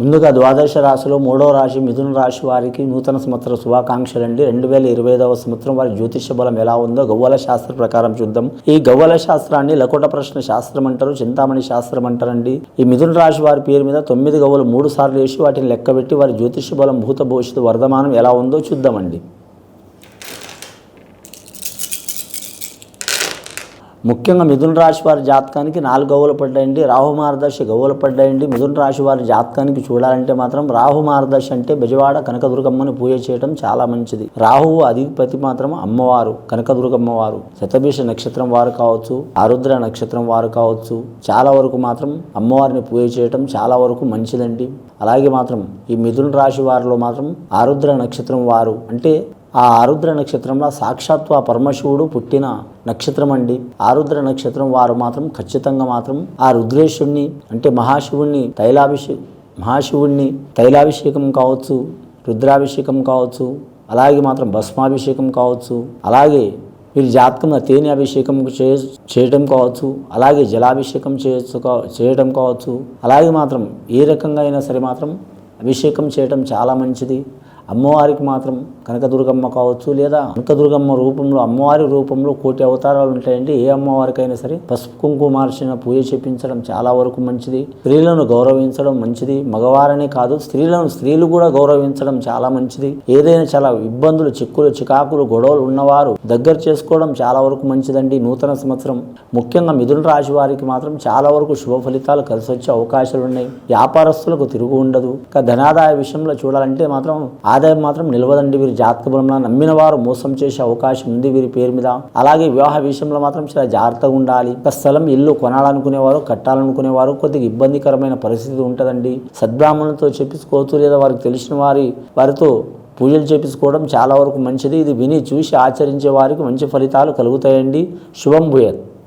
ముందుగా ద్వాదశ రాశిలో మూడో రాశి మిథున రాశి వారికి నూతన సంవత్సర శుభాకాంక్షలు అండి. రెండు వేల ఇరవై ఐదవ సంవత్సరం వారి జ్యోతిష బలం ఎలా ఉందో గవ్వల శాస్త్ర ప్రకారం చూద్దాం. ఈ గవ్వల శాస్త్రాన్ని లకుట ప్రశ్న శాస్త్రం అంటారు చింతామణి శాస్త్రం అంటారండి. ఈ మిథున రాశి వారి పేరు మీద తొమ్మిది గవ్వలు మూడు సార్లు వేసి వాటిని లెక్కబెట్టి వారి జ్యోతిష బలం భూత భవిష్యత్తు వర్ధమానం ఎలా ఉందో చూద్దామండి. ముఖ్యంగా మిథున రాశి వారి జాతకానికి నాలుగు గవ్వలు పడ్డాయండి. రాహు మార్గదర్శి గవ్వలు పడ్డాయండి. మిథున రాశి వారి జాతకానికి చూడాలంటే మాత్రం రాహు మార్గదర్శి అంటే బెజవాడ కనకదుర్గమ్మని పూజ చేయడం చాలా మంచిది. రాహువు అధిపతి మాత్రం అమ్మవారు కనకదుర్గమ్మ వారు శతభిష నక్షత్రం వారు కావచ్చు ఆరుద్ర నక్షత్రం వారు కావచ్చు చాలా వరకు మాత్రం అమ్మవారిని పూజ చేయటం చాలా వరకు మంచిదండి. అలాగే మాత్రం ఈ మిథున రాశి వారిలో మాత్రం ఆరుద్ర నక్షత్రం వారు అంటే ఆ ఆరుద్ర నక్షత్రంలో సాక్షాత్తు ఆ పరమశివుడు పుట్టిన నక్షత్రం అండి ఆరుద్ర నక్షత్రం వారు మాత్రం ఖచ్చితంగా మాత్రం ఆ రుద్రేశుణ్ణి అంటే మహాశివుణ్ణి తైలాభిషే మహాశివుణ్ణి తైలాభిషేకం కావచ్చు రుద్రాభిషేకం కావచ్చు అలాగే మాత్రం భస్మాభిషేకం కావచ్చు అలాగే వీరి జాతకంలో తేనె అభిషేకం చే చేయటం కావచ్చు అలాగే జలాభిషేకం చేయొచ్చు చేయటం కావచ్చు అలాగే మాత్రం ఏ రకంగా అయినా సరే మాత్రం అభిషేకం చేయటం చాలా మంచిది. అమ్మవారికి మాత్రం కనకదుర్గమ్మ కావచ్చు లేదా కనకదుర్గమ్మ రూపంలో అమ్మవారి రూపంలో కోటి అవతారాలు ఉంటాయండి. ఏ అమ్మవారికైనా సరే పసుపు కుంకుమార్చిన పూజ చేపించడం చాలా వరకు మంచిది. స్త్రీలను గౌరవించడం మంచిది. మగవారనే కాదు స్త్రీలను స్త్రీలు కూడా గౌరవించడం చాలా మంచిది. ఏదైనా చాలా ఇబ్బందులు చిక్కులు చికాకులు గొడవలు ఉన్నవారు దగ్గర చేసుకోవడం చాలా వరకు మంచిదండి. నూతన సంవత్సరం ముఖ్యంగా మిథున రాశి వారికి మాత్రం చాలా వరకు శుభ ఫలితాలు కలిసి వచ్చే అవకాశాలు ఉన్నాయి వ్యాపారస్తులకు తిరుగు ఉండదు. ఇంకా ధనాదాయ విషయంలో చూడాలంటే మాత్రం ఆదాయం మాత్రం నిలవదండి. వీరి జాతక బలంలో నమ్మిన వారు మోసం చేసే అవకాశం ఉంది వీరి పేరు మీద. అలాగే వివాహ విషయంలో మాత్రం చాలా జాగ్రత్తగా ఉండాలి. ఒక స్థలం ఇల్లు కొనాలనుకునేవారు కట్టాలనుకునేవారు కొద్దిగా ఇబ్బందికరమైన పరిస్థితి ఉంటుందండి. సద్బ్రాహ్మణులతో చెప్పించుకోవచ్చు లేదా వారికి తెలిసిన వారి వారితో పూజలు చేపించుకోవడం చాలా వరకు మంచిది. ఇది విని చూసి ఆచరించే వారికి మంచి ఫలితాలు కలుగుతాయండి. శుభం భూయత్.